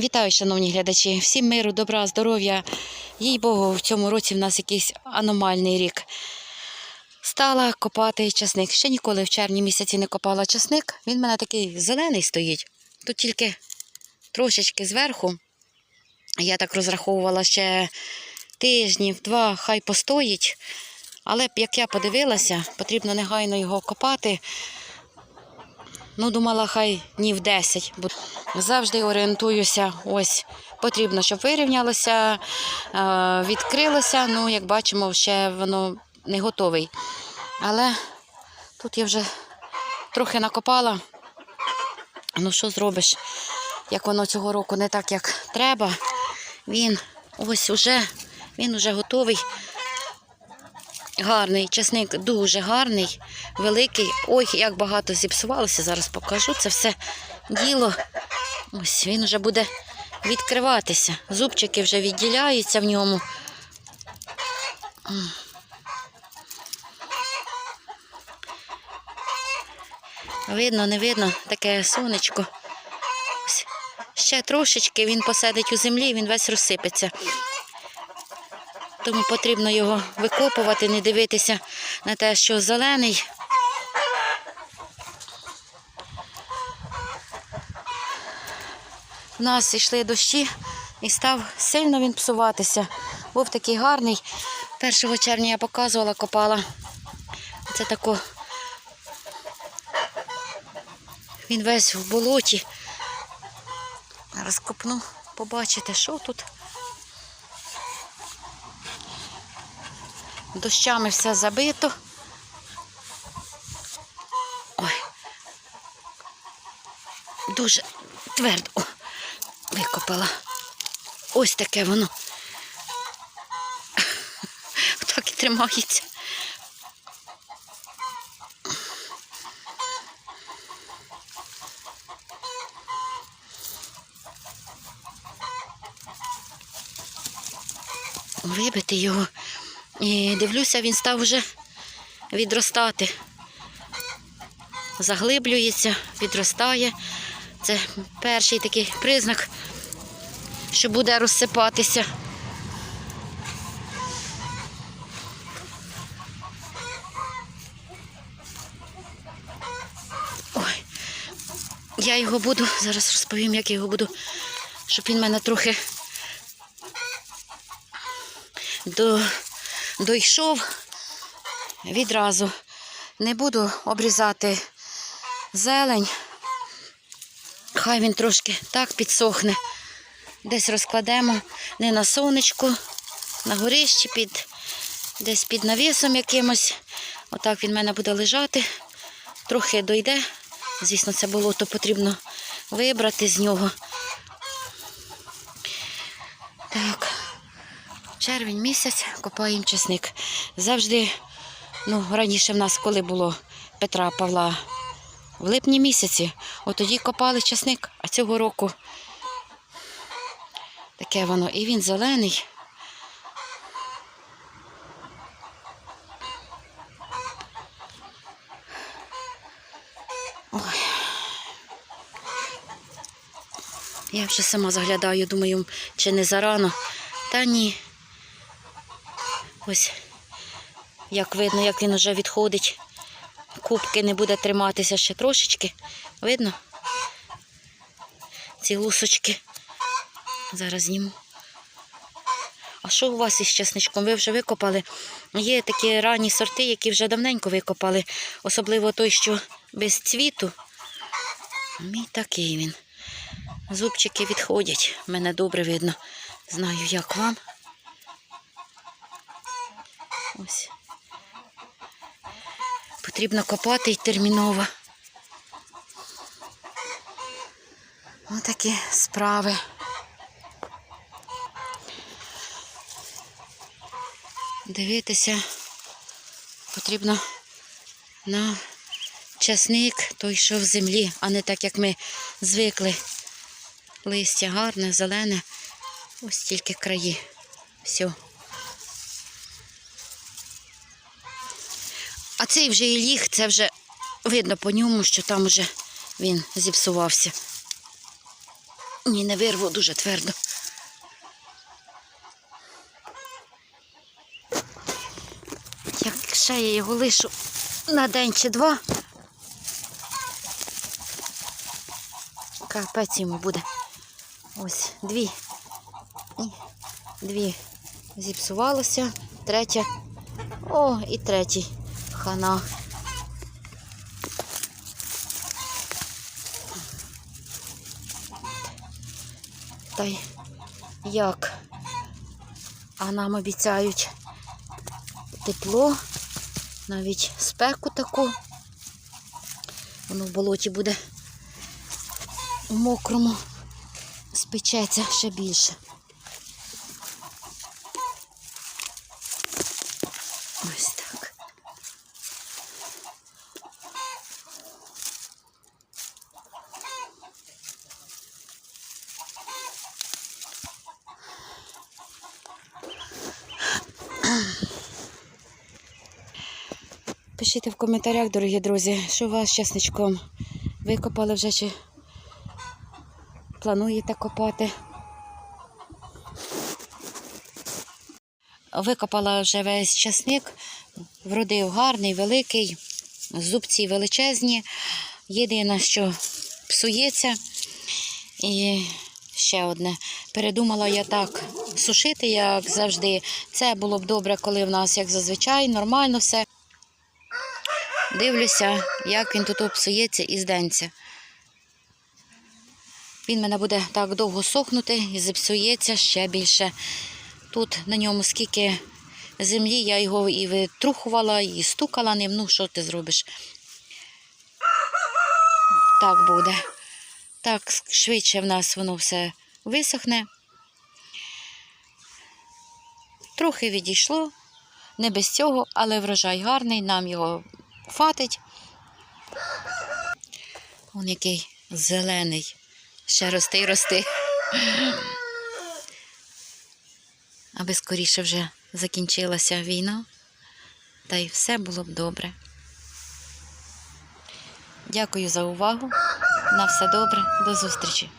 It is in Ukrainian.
Вітаю, шановні глядачі. Всім миру, добра, здоров'я. Їй Богу, в цьому році в нас якийсь аномальний рік. Стала копати часник. Ще ніколи в червні місяці не копала часник. Він в мене такий зелений стоїть. Тут тільки трошечки зверху. Я так розраховувала ще тижнів, два, хай постоїть. Але як я подивилася, потрібно негайно його копати. Ну, думала, хай днів 10. Бо завжди орієнтуюся. Ось потрібно, щоб вирівнялося, е, відкрилося. Ну, як бачимо, ще воно не готовий. Але тут я вже трохи накопала. Ну, що зробиш? Як воно цього року не так, як треба. Він ось уже, він уже готовий. Гарний часник, дуже гарний, великий. Ой, як багато зіпсувалося. Зараз покажу це все діло. Ось він вже буде відкриватися. Зубчики вже відділяються в ньому. Видно, не видно, таке сонечко. Ще трошечки він посадить у землі, він весь розсипеться. Тому потрібно його викопувати, не дивитися на те, що зелений. У нас йшли дощі і став сильно він псуватися. Був такий гарний. 1 червня я показувала, копала. Це тако. Він весь в болоті. Зараз копну, побачите, що тут. Дощами все забито. Ой. Дуже твердо О, викопала. Ось таке воно. Так і тримається. Вибити його. І дивлюся, він став вже відростати. Заглиблюється, відростає. Це перший такий признак, що буде розсипатися. Ой, я його буду, зараз розповім, як я його буду, щоб він мене трохи до, дійшов відразу. Не буду обрізати зелень. Хай він трошки так підсохне. Десь розкладемо не на сонечку, на горищі, під, десь під навісом якимось. Отак він в мене буде лежати. Трохи дойде. Звісно, це болото потрібно вибрати з нього. Так. Червень місяць копаємо чесник. Завжди, ну, раніше в нас коли було Петра Павла в липні місяці, от тоді копали чесник, а цього року таке воно. І він зелений. Я вже сама заглядаю, думаю, чи не зарано. Та ні. Ось, як видно, як він вже відходить. Кубки не буде триматися ще трошечки. Видно? Ці лусочки. Зараз зніму. А що у вас із чесничком? Ви вже викопали? Є такі ранні сорти, які вже давненько викопали. Особливо той, що без цвіту. Мій такий він. Зубчики відходять. Мене добре видно. Знаю, як вам. Ось. Потрібно копати й терміново. Отакі справи. Дивитися потрібно на часник той, що в землі, а не так, як ми звикли. Листя гарне, зелене. Ось тільки краї. Все. А цей вже і ліг, це вже видно по ньому, що там вже він зіпсувався. Ні, не вирву дуже твердо. Як ще я його лишу на день чи два. Капець йому буде. Ось дві. Дві зіпсувалося. Третя. О, і третій. Хана. Та й як? А нам обіцяють тепло, навіть спеку таку. Воно в болоті буде у мокрому, спечеться ще більше. Ось так. Пишіть в коментарях, дорогі друзі, що у вас з чесничком викопали вже чи плануєте копати. Викопала вже весь часник, вродив гарний, великий, зубці величезні. Єдине, що псується. І ще одне. Передумала я так сушити, як завжди. Це було б добре, коли в нас, як зазвичай, нормально все. Дивлюся, як він тут псується і зденься. Він мене буде так довго сохнути і зіпсується ще більше. Тут на ньому скільки землі, я його і витрухувала, і стукала ним. Ну, що ти зробиш? Так буде. Так, швидше в нас воно все висохне. Трохи відійшло, не без цього, але врожай гарний, нам його хватить. Он який зелений. Ще рости й рости. Аби скоріше вже закінчилася війна, та й все було б добре. Дякую за увагу. На все добре, до зустрічі.